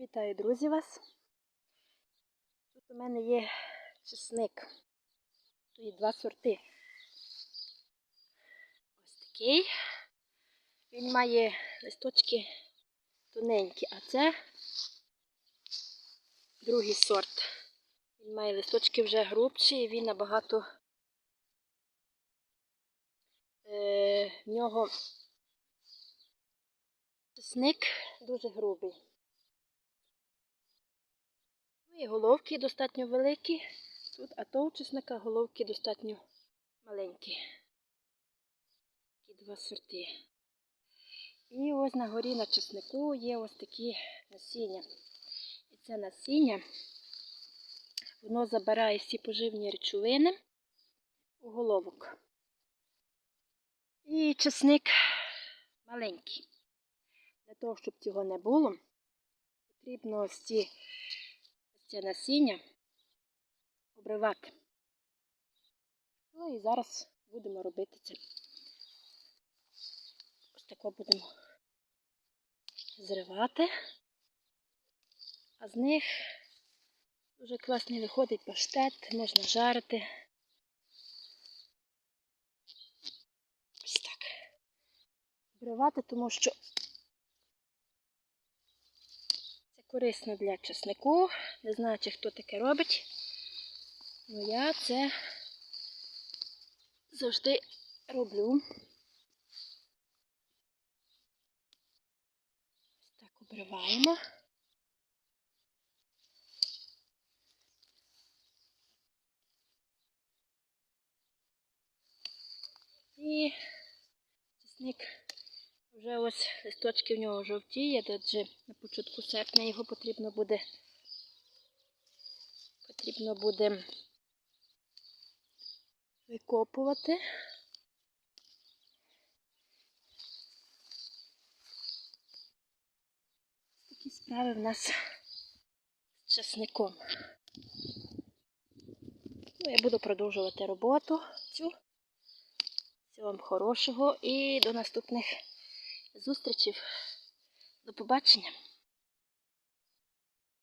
Вітаю, друзі, вас. Тут у мене є чесник. Тут є два сорти. Ось такий. Він має листочки тоненькі, а це другий сорт. Він має листочки вже грубші і він набагато е, в нього чесник дуже грубий. Ну і головки достатньо великі. Тут, а то чесника головки достатньо маленькі. Такі два сорти. І ось на горі на чеснику є ось такі насіння. І це насіння, воно забирає всі поживні речовини у головок. І чесник маленький. Для того, щоб цього не було, потрібно ці це насіння обривати. Ну і зараз будемо робити це. Ось тако будемо зривати, а з них дуже класний виходить паштет, можна жарити. Ось так. Обривати, тому що це корисно для чеснику. Не знаю, чи хто таке робить. Ну я це завжди роблю. Так обриваємо. І чесник вже ось листочки в нього жовтіє, адже на початку серпня його потрібно буде потрібно буде викопувати. Такі справи в нас з часником. Ну, я буду продовжувати роботу цю. Всього вам хорошого і до наступних зустрічей. До побачення!